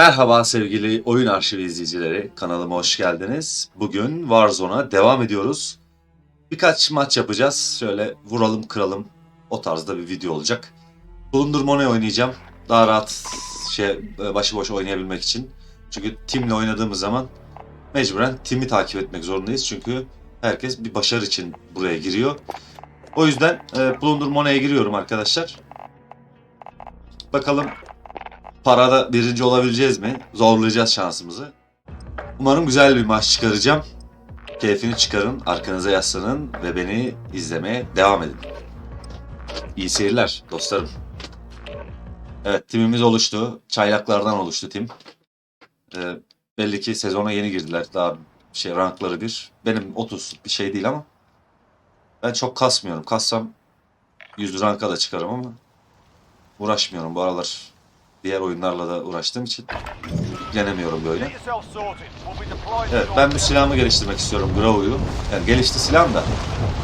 Merhaba sevgili oyun arşivi izleyicileri. Kanalıma hoş geldiniz. Bugün Warzone'a devam ediyoruz. Birkaç maç yapacağız. Şöyle vuralım kıralım. O tarzda bir video olacak. Bulundurma oynayacağım. Daha rahat şey başıboş oynayabilmek için. Çünkü timle oynadığımız zaman mecburen timi takip etmek zorundayız. Çünkü herkes bir başarı için buraya giriyor. O yüzden e, Bulundurma giriyorum arkadaşlar. Bakalım Parada birinci olabileceğiz mi? Zorlayacağız şansımızı. Umarım güzel bir maç çıkaracağım. Keyfini çıkarın, arkanıza yaslanın ve beni izlemeye devam edin. İyi seyirler dostlarım. Evet timimiz oluştu. Çaylaklardan oluştu tim. Ee, belli ki sezona yeni girdiler. Daha şey rankları bir. Benim 30 bir şey değil ama. Ben çok kasmıyorum. Kassam 100 ranka da çıkarım ama uğraşmıyorum bu aralar diğer oyunlarla da uğraştığım için yenemiyorum böyle. Evet ben bu silahımı geliştirmek istiyorum Grau'yu. Yani gelişti silahım da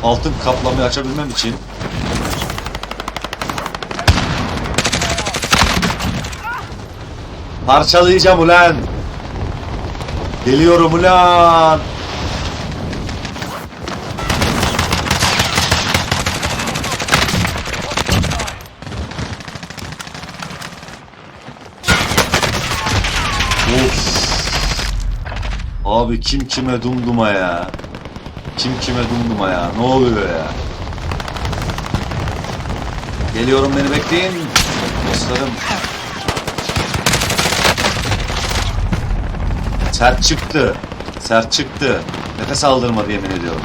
altın kaplamayı açabilmem için Parçalayacağım ulan. Geliyorum ulan. Abi kim kime dumduma ya. Kim kime dumduma ya. Ne oluyor ya? Geliyorum beni bekleyin. Dostlarım. Sert çıktı. Sert çıktı. Nefes aldırmadı yemin ediyorum.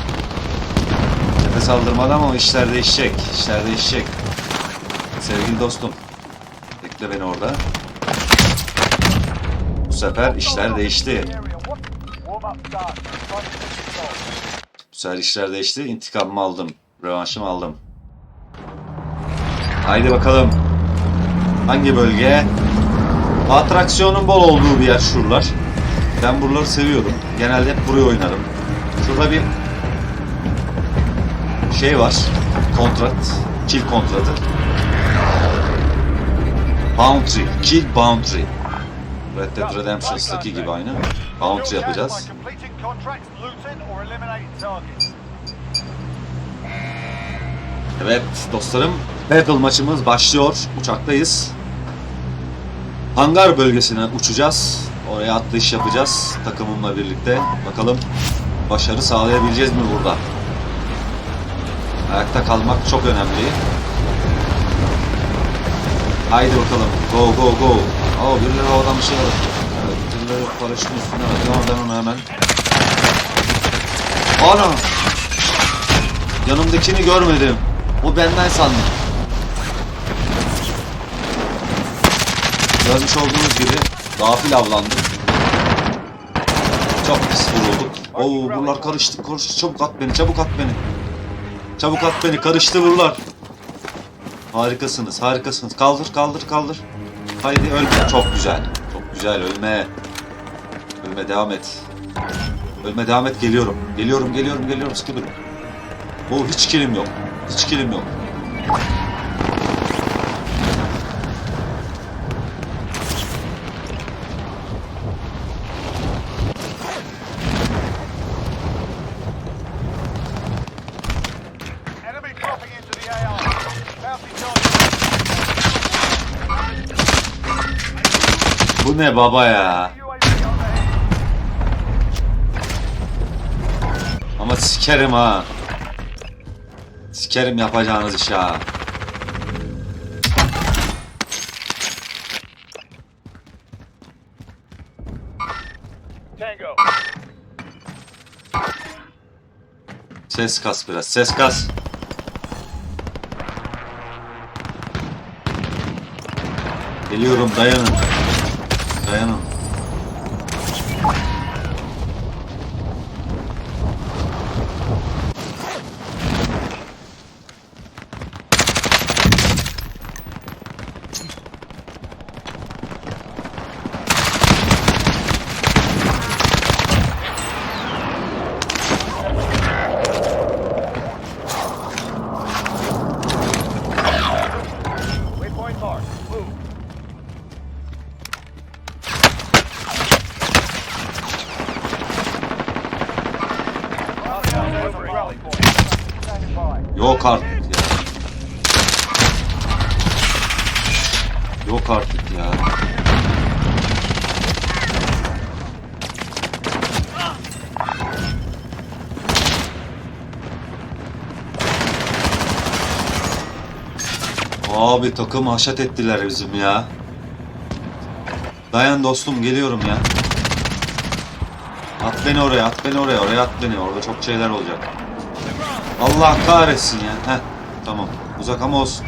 Nefes aldırmadı ama işler değişecek. İşler değişecek. Sevgili dostum. Bekle beni orada. Bu sefer işler değişti. Bu sefer işler değişti. İntikamımı aldım. Rövanşımı aldım. Haydi bakalım. Hangi bölge? Atraksiyonun bol olduğu bir yer şuralar. Ben buraları seviyorum. Genelde hep buraya oynarım. Şurada bir şey var. Kontrat. Kill kontratı. Boundary. Kill boundary. Red Dead Redemption'daki gibi aynı. Bounty yapacağız. Evet dostlarım. Battle maçımız başlıyor. Uçaktayız. Hangar bölgesine uçacağız. Oraya atlayış yapacağız takımımla birlikte. Bakalım başarı sağlayabileceğiz mi burada? Ayakta kalmak çok önemli. Haydi bakalım. Go go go. Aa birileri havadan bir şey var. Evet birileri paraşütün üstüne var. Ama ben onu hemen... Ana! Yanımdakini görmedim. O benden sandım. Görmüş olduğunuz gibi gafil avlandım. Çok pis vurulduk. Oo buralar karıştı karıştı. Çabuk at beni çabuk at beni. Çabuk at beni karıştı buralar. Harikasınız harikasınız. Kaldır kaldır kaldır. Haydi ölme. Çok güzel. Çok güzel ölme. Ölme devam et. Ölme devam et geliyorum. Geliyorum geliyorum geliyorum sıkı durun. Oo hiç kilim yok. Hiç kilim yok. Ne baba ya? Ama sikerim ha. Sikerim yapacağınız iş ha. Ses kas biraz. Ses kas. Geliyorum dayanın. Dayanın. Abi takım haşat ettiler bizim ya. Dayan dostum geliyorum ya. At beni oraya, at beni oraya, oraya at beni. Orada çok şeyler olacak. Allah kahretsin ya. Heh, tamam. Uzak ama olsun.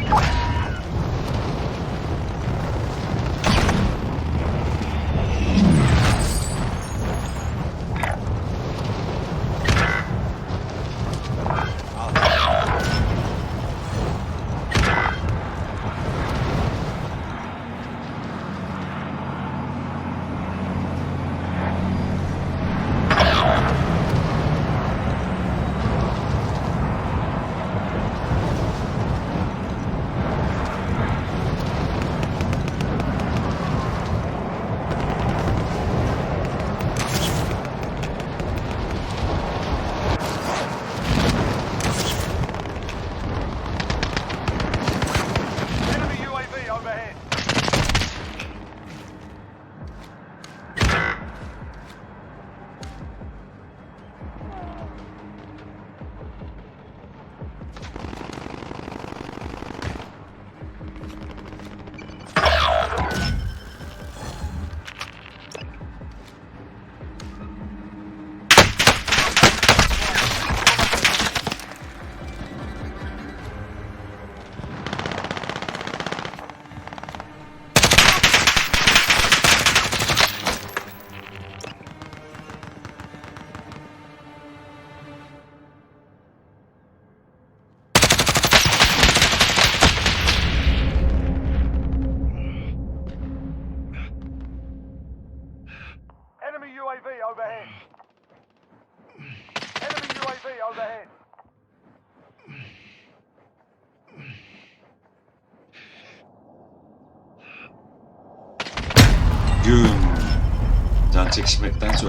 Can çekişmektense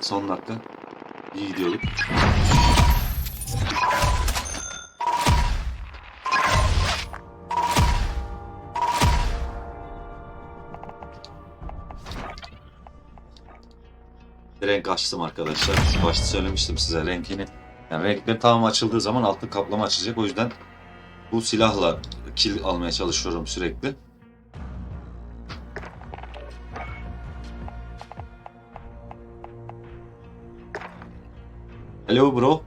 Son dakika. İyi gidiyorduk. Renk açtım arkadaşlar. Başta söylemiştim size renkini. Yani renkleri tamam açıldığı zaman altın kaplama açılacak. O yüzden bu silahla kill almaya çalışıyorum sürekli. Hello bro.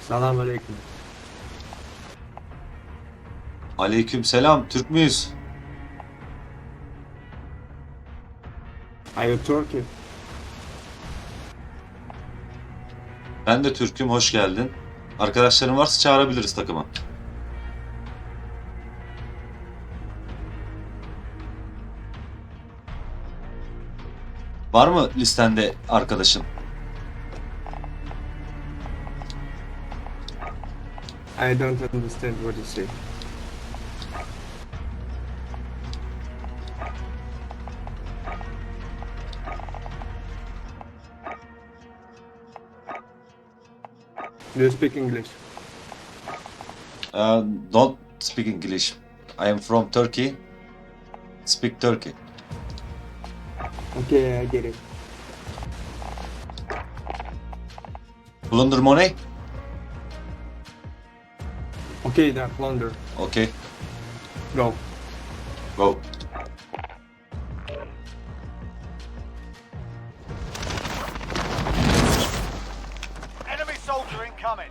Salam aleyküm. Aleyküm selam. Türk müyüz? Are you Turkey? Ben de Türk'üm. Hoş geldin. Arkadaşların varsa çağırabiliriz takıma. Var mı listende arkadaşın? I don't understand what you say. Do you speak English? Uh, don't speak English. I am from Turkey. Speak Turkey. Okay, I get it. Plunder money? Okay, that plunder. Okay. Go. Go. Enemy soldier incoming.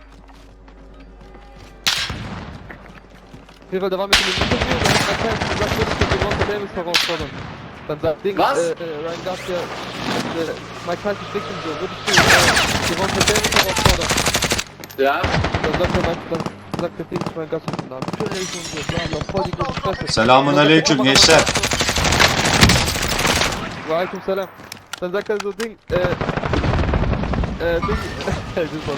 Weil der war mit dem Interview, da hat er gesagt, dass wir Devonta Davis herausfordern. Dann sagt Ding, Was? äh, äh, Ryan Garcia, äh, Mike Tyson schlägt ihn so, würdest du äh, Devonta Davis herausfordern? Ja? Dann sagt er, Mike, dann sagt der Ding, Ryan Garcia, na, natürlich und so, bla bla, voll die gute Fresse. Selamun aleyküm gençler. Wa alaikum salam. Dann sagt er so, Ding, äh, äh, Ding. Dann sagt er, das ist toll.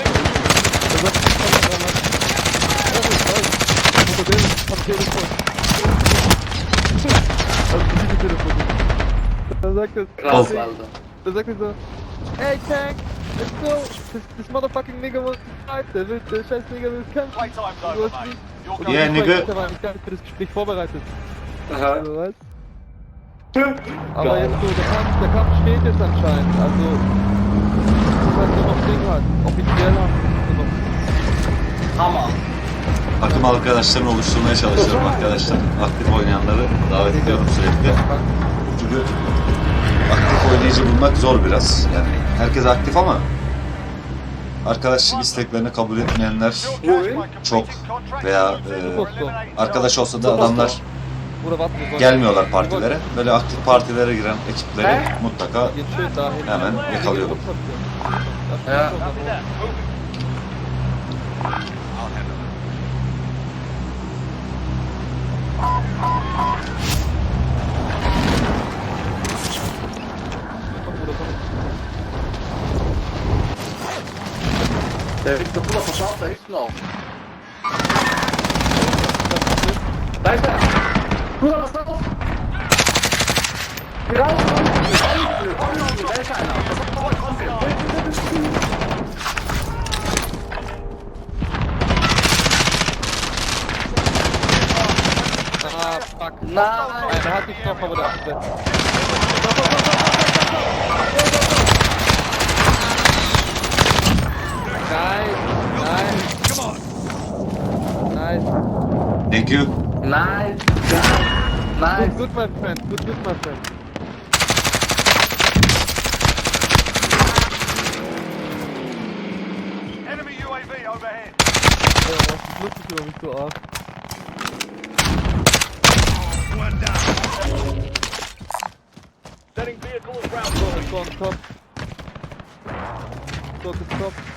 Dann sagt er so, hey Tank, let's go. This, this motherfucking nigga wants to fight. Der will, der scheiß Nigga will kämpfen. Playtime's over, mate. Und going Yeah, ich nigga. Der war gar nicht für das Gespräch vorbereitet. Aha. Also, weißt Aber jetzt so, der Kampf, der Kampf steht jetzt anscheinend. Also, das halt nur noch Ding halt. Offiziell halt. Nur noch. Tamam. Takım arkadaşlarını oluşturmaya çalışıyorum arkadaşlar. Aktif oynayanları davet ediyorum sürekli. Çünkü aktif oynayıcı bulmak zor biraz. Yani herkes aktif ama arkadaşlık isteklerini kabul etmeyenler çok veya e, arkadaş olsa da adamlar gelmiyorlar partilere. Böyle aktif partilere giren ekipleri mutlaka hemen yakalıyorum. Verschafft da hinten auch. Da ist er! Bruder, was drauf? Geh raus! Komm, Junge, da ist einer! Was hat er Komm, Ah, fuck. Nein! Einer hat dich noch, aber der Nice. Thank you. Nice! Nice! Nice! Good, good, my friend. Good, good, my friend. Enemy UAV overhead. Ja, was ist lustig über mich so arg. One down. Setting vehicle as ground So, let's go on top. Go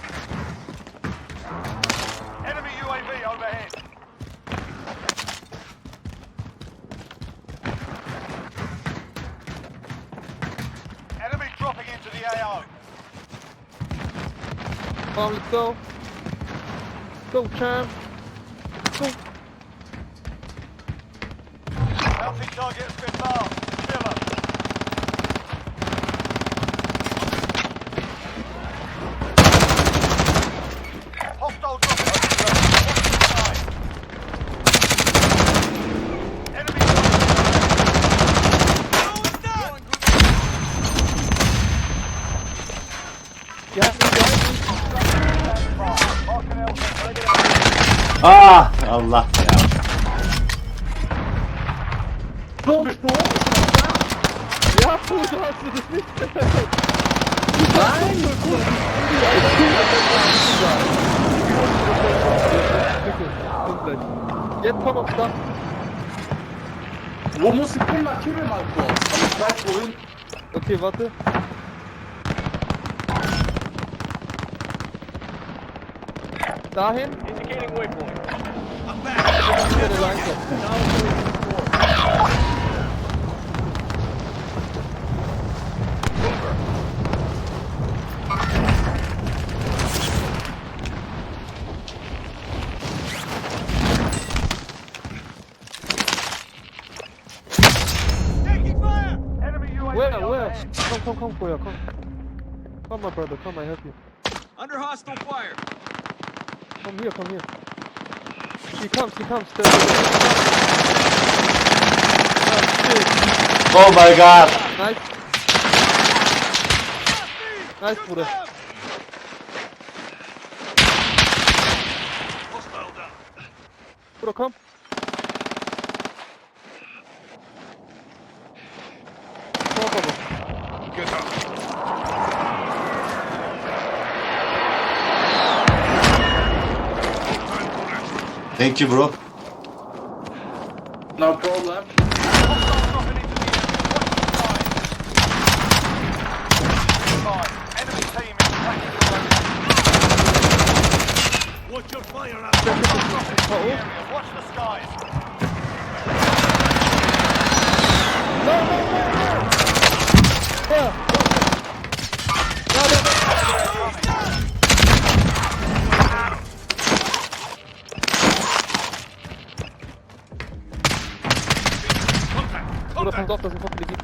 Come on, let's go. Go, champ. Ah Allah ya. Ja, du hast es nicht. Nein, gut. Jetzt komm aufs Dach. Wo muss ich hin? Markiere mal kurz. damit Ich weiß wohin. Okay, warte. Dahin. Indicating waypoint. Where, where? Come, come, come, Koya, come. Come, my brother, come, I help you. Under hostile fire. Come here, come here. He comes, he comes. Stay, Oh my god. Nice. Nice, Bruder. Bruder. Komm, Thank you bro. No problem. Enemy team is tracking the Watch your fire out. area. Watch the skies. Yeah. No, no, no. Bruder, pass auf, das sind hoffentlich Gegner.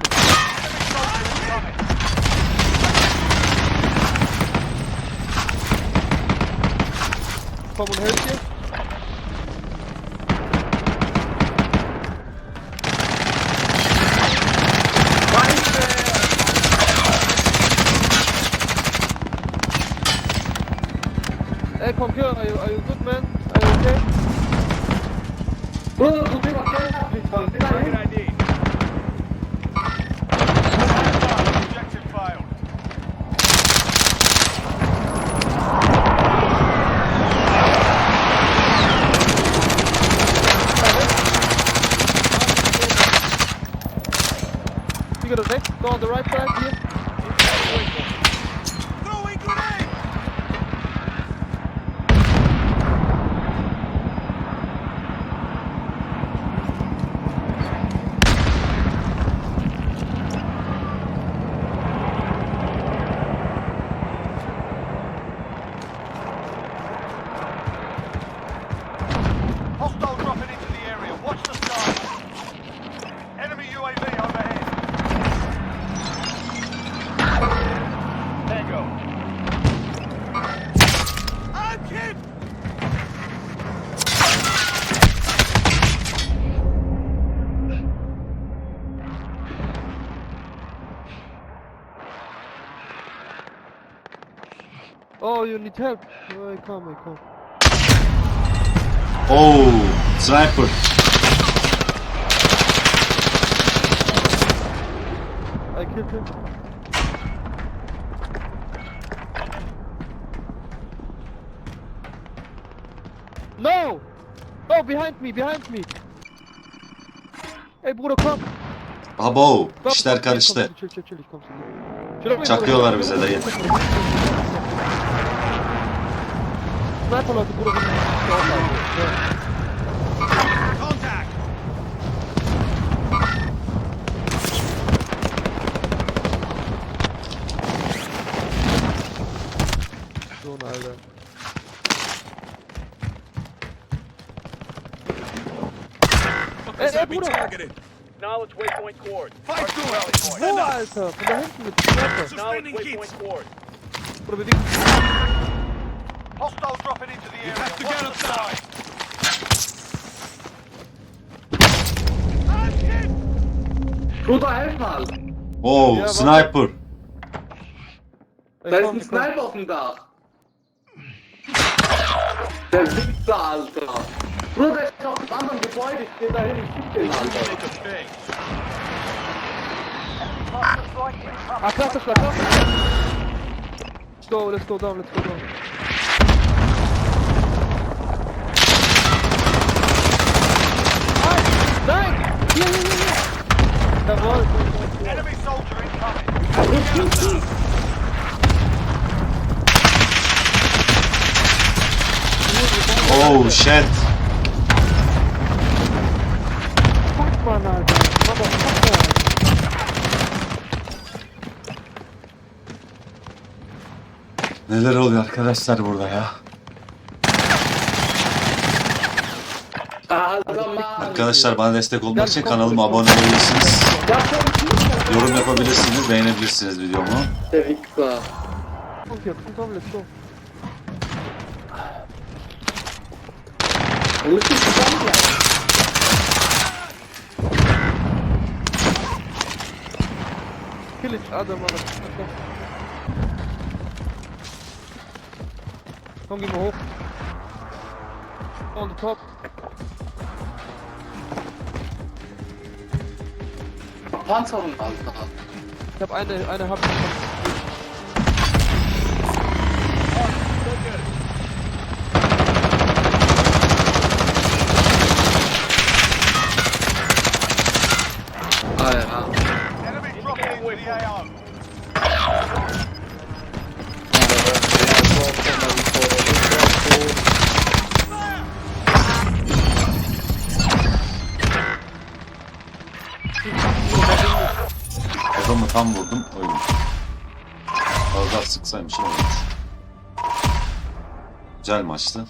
Komm und helf dir. Ey, komm hier, are you, are you good man? Are you okay? Bruder, du bist doch Geld abgefahren. Geh da hin. ID. right back. Need help. I come, I come. Oh, sniper. I killed him. No! Oh, behind me, behind me! Hey Bruder, komm! Abo, işler karıştı. komm, Chill, chill, chill, ich komm zu dir. Chill auf mich, Çakıyorlar Bruder. bize dayı. Sniper Leute, Bruder, wir müssen uns aufhalten. Ja. Contact. So, Alter. Ey, ey, Be Bruder! targeted. Knowledge waypoint scored. Fight Mark the through rally it. point. Wo, Alter? Von da hinten mit Sniper. Knowledge Suspending waypoint keeps. scored. Bruder, beweg dich. Hostiles dropping into the area. have to Watch get the. I'm hit. Bruder, helf mal. Oh, Ja, sniper. Da ist ein. Sniper auf dem Dach. Der Wichser, Alter. Bruder, der ist auf dem anderen Gebäude. Ich geh da hin, ich schick den, Alter. Ah. Let's go, let's go down, let's go down. Hier, hier, hier, hier! Jawohl! Enemy soldier incoming. Oh shit. Motherfucker! Neler oluyor arkadaşlar burada ya? Alter Mann. Arkadaşlar bana destek olmak için kanalıma abone olabilirsiniz. Yorum yapabilirsiniz, beğenebilirsiniz videomu. Wichser. Komm hier, komm, go! Wir hoch! On the top! Panzerung, Alter. Ich hab eine, eine hab Ah Az daha sıksaymışım olmuş. Güzel maçtı.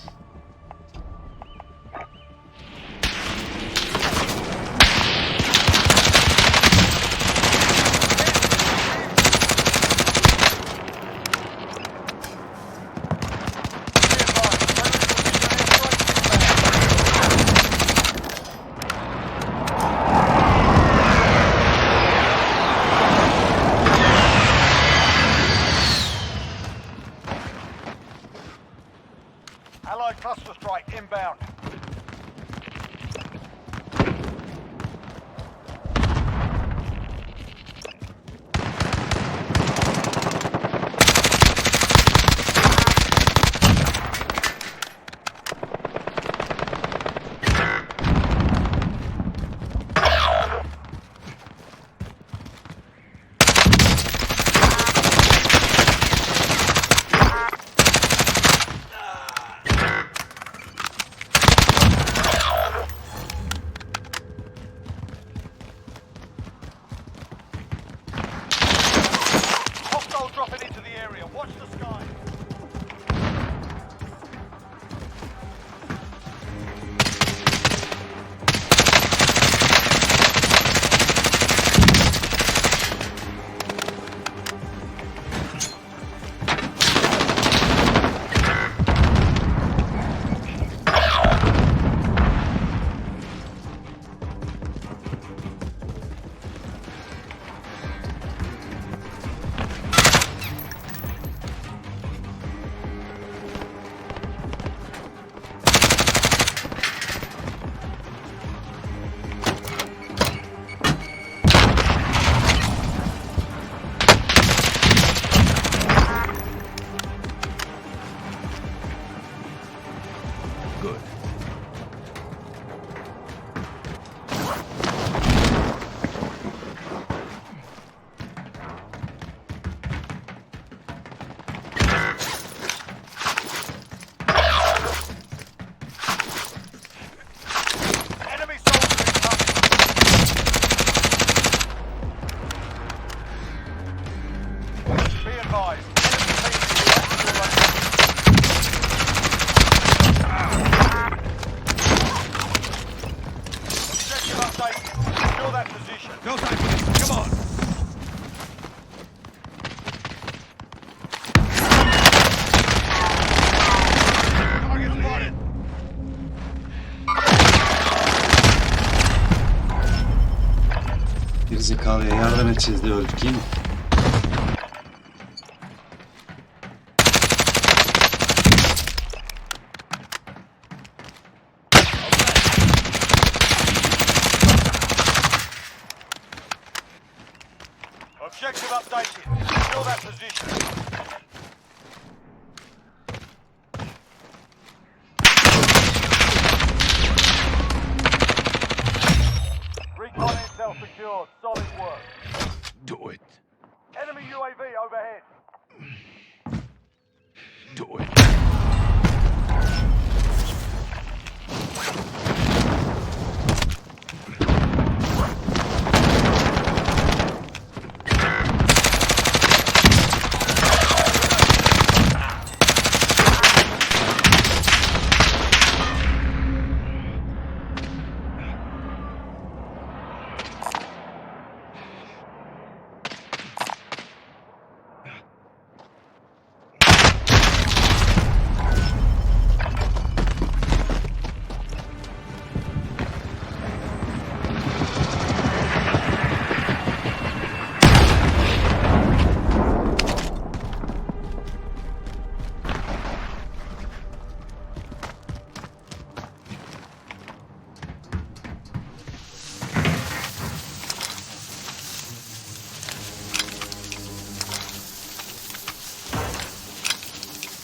Gerizekalıya yardım edeceğiz diye öldük iyi?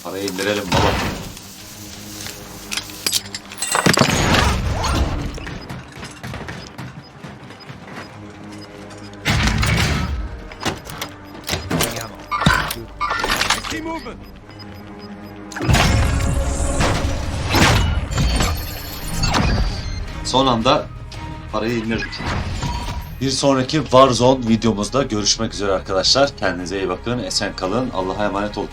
Parayı indirelim baba. Son anda parayı indirdik. Bir sonraki Warzone videomuzda görüşmek üzere arkadaşlar. Kendinize iyi bakın. Esen kalın. Allah'a emanet olun.